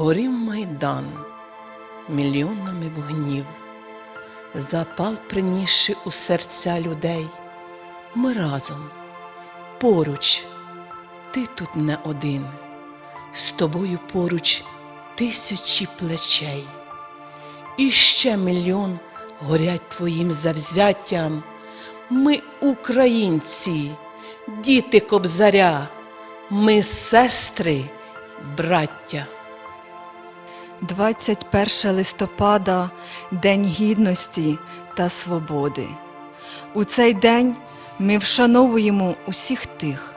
Горів майдан мільйонами вогнів, запал принісши у серця людей. Ми разом, поруч, ти тут не один, з тобою поруч тисячі плечей. І ще мільйон горять твоїм завзяттям. Ми українці, діти кобзаря, ми сестри, браття. 21 листопада День Гідності та Свободи. У цей день ми вшановуємо усіх тих,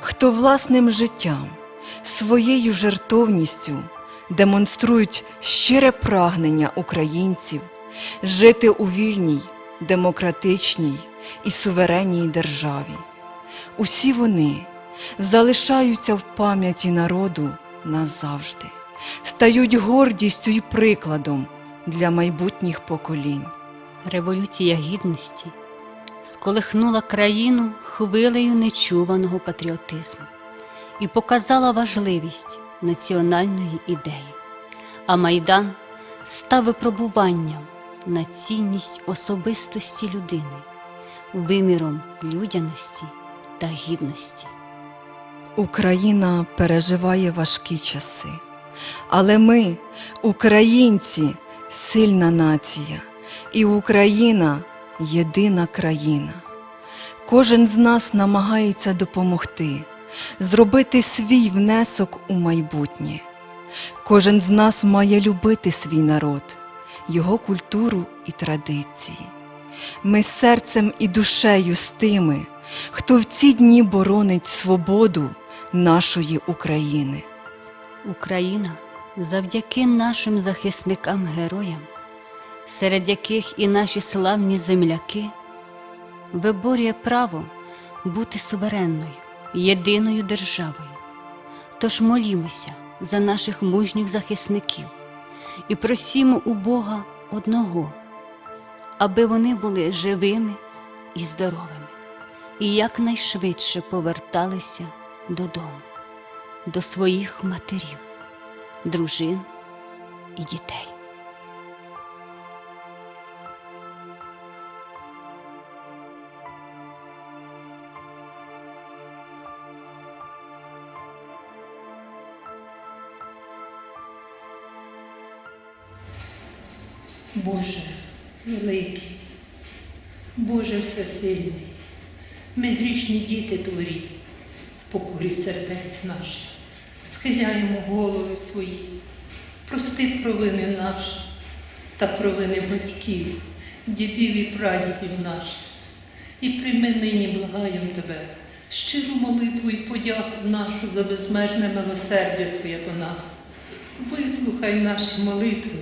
хто власним життям, своєю жертовністю демонструють щире прагнення українців жити у вільній, демократичній і суверенній державі. Усі вони залишаються в пам'яті народу назавжди, стають гордістю і прикладом для майбутніх поколінь. Революція гідності сколихнула країну хвилею нечуваного патріотизму і показала важливість національної ідеї. А Майдан став випробуванням на цінність особистості людини, виміром людяності та гідності. Україна переживає важкі часи, але ми, українці, сильна нація, і Україна єдина країна. Кожен з нас намагається допомогти, зробити свій внесок у майбутнє. Кожен з нас має любити свій народ, його культуру і традиції. Ми серцем і душею з тими, хто в ці дні боронить свободу нашої України. Україна завдяки нашим захисникам-героям, серед яких і наші славні земляки, виборює право бути суверенною, єдиною державою. Тож молімося за наших мужніх захисників і просімо у Бога одного, аби вони були живими і здоровими, і якнайшвидше поверталися додому до своїх матерів, дружин і дітей. Боже великий, Боже всесильний, ми грішні діти Твої, в покорі сердець наших, схиляємо голови свої, прости провини наші та провини батьків, дідів і прадідів наших. І прийми нині, благаєм Тебе, щиру молитву і подяку нашу за безмежне милосердя Твоє до нас. Вислухай наші молитви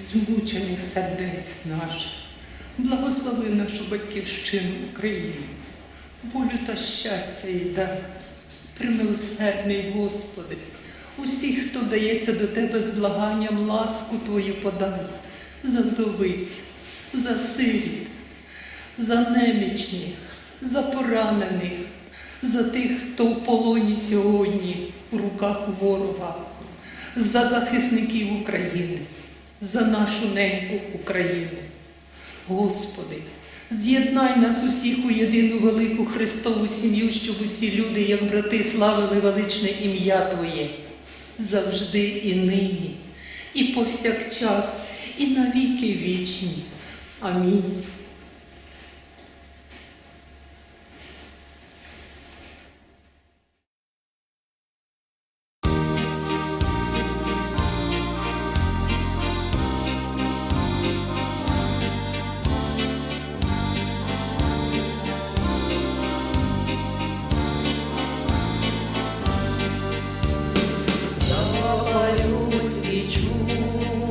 змучених сердець наших. Благослови нашу батьківщину Україну, волю та щастя і дай. Примилосердний Господи, усіх, хто дається до Тебе з благанням, ласку Твою подай, за вдовиць, за сиріт, за немічних, за поранених, за тих, хто в полоні сьогодні у руках ворога, за захисників України, за нашу неньку Україну. Господи, з'єднай нас усіх у єдину велику Христову сім'ю, щоб усі люди, як брати, славили величне ім'я Твоє, завжди і нині, і повсякчас, і навіки вічні. Амінь. Запалю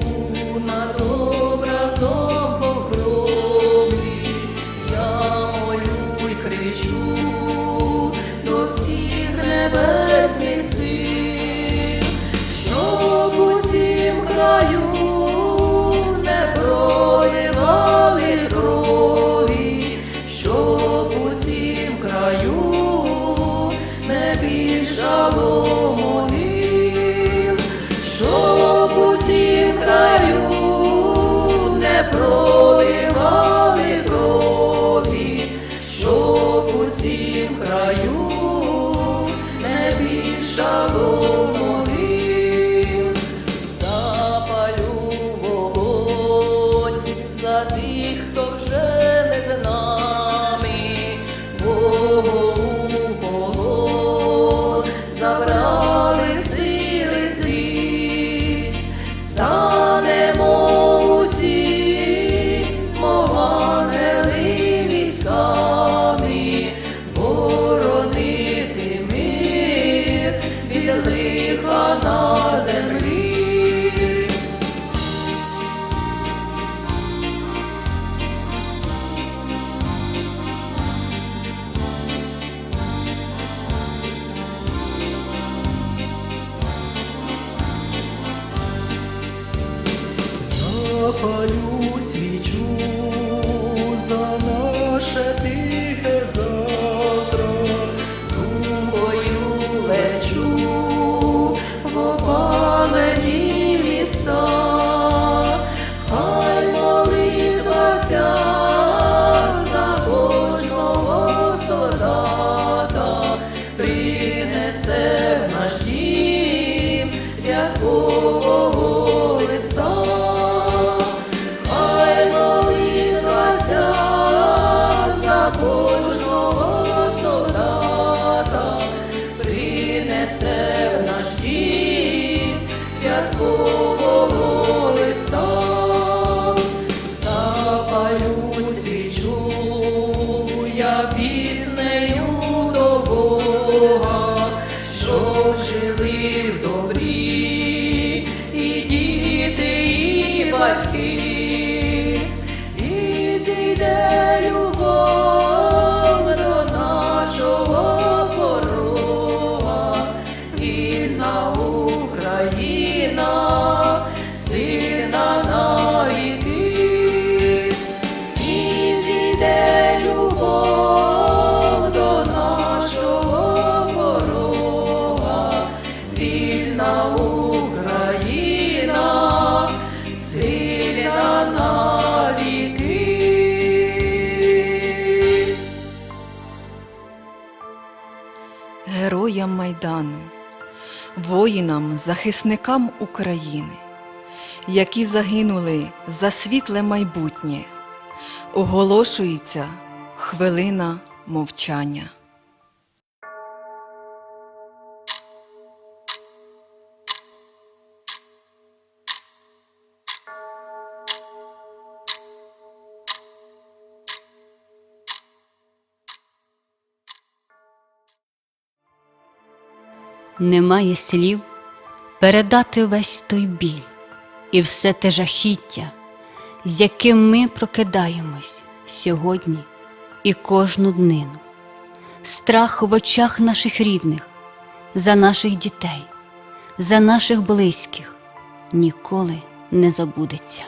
цім краю не більша могил. запалю вогонь за тих, хто вже не з нами, Богу полон забрав. За наше святкового листа. Запалю свічу я піснею до Бога, щоб жили в добрі і діти, і батьки, і зійде Майдану, воїнам, захисникам України, які загинули за світле майбутнє, оголошується хвилина мовчання. Немає слів передати весь той біль і все те жахіття, з яким ми прокидаємось сьогодні і кожну днину. Страх в очах наших рідних, за наших дітей, за наших близьких ніколи не забудеться.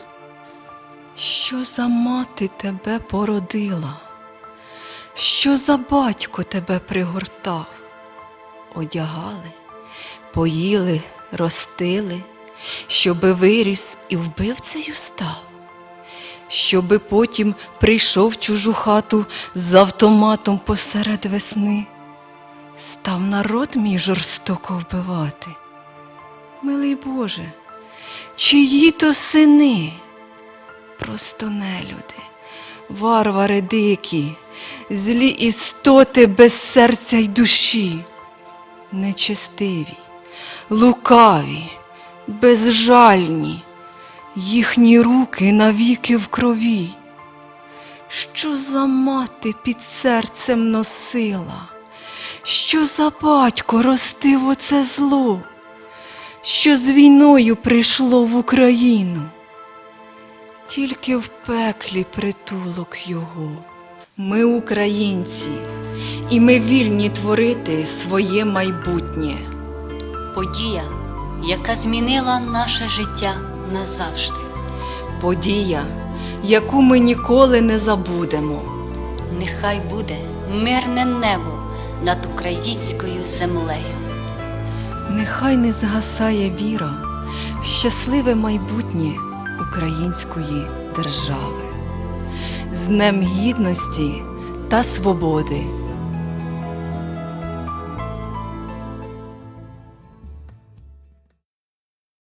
Що за мати тебе породила? Що за батько тебе пригортав? Одягали, поїли, ростили, щоби виріс і вбивцею став, щоби потім прийшов в чужу хату з автоматом посеред весни, став народ мій жорстоко вбивати. Милий Боже, чиї то сини? Просто нелюди, варвари дикі, злі істоти без серця й душі, нечестиві, лукаві, безжальні, їхні руки навіки в крові. Що за мати під серцем носила? Що за батько ростив оце зло, що з війною прийшло в Україну? Тільки в пеклі притулок його. Ми українці, і ми вільні творити своє майбутнє. Подія, яка змінила наше життя назавжди. Подія, яку ми ніколи не забудемо. Нехай буде мирне небо над українською землею. Нехай не згасає віра в щасливе майбутнє української держави. З Днем Гідності та Свободи